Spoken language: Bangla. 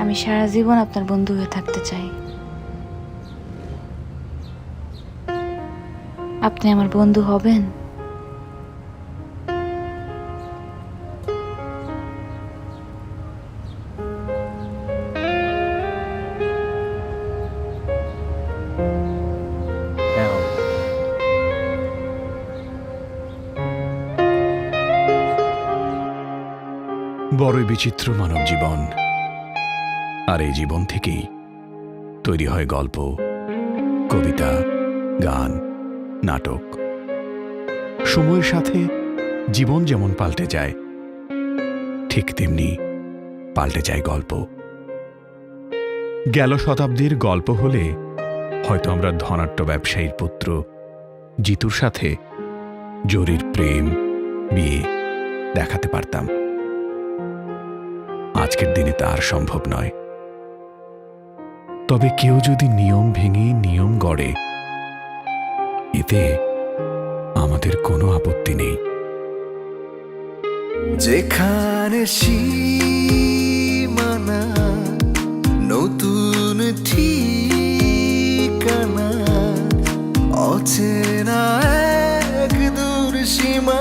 আমি সারা জীবন আপনার বন্ধু হয়ে থাকতে চাই। আপনি আমার বন্ধু হবেন? বড়ই বিচিত্র মানব জীবন আর এই জীবন থেকেই তৈরি হয় গল্প, কবিতা, গান, নাটক। সময়ের সাথে জীবন যেমন পাল্টে যায়, ঠিক তেমনি পাল্টে যায় গল্প। গেল শতাব্দীর গল্প হলে হয়তো আমরা ধনাট্য ব্যবসায়ীর পুত্র, জিতুর সাথে জরির প্রেম, বিয়ে দেখাতে পারতাম। আজকের দিনে তা আর সম্ভব নয়। তবে কেউ যদি নিয়ম ভেঙে নিয়ম গড়ে, এতে আমাদের কোনো আপত্তি নেই। যেখানে নতুন ঠিকানা, অচেনা এক দূর সীমা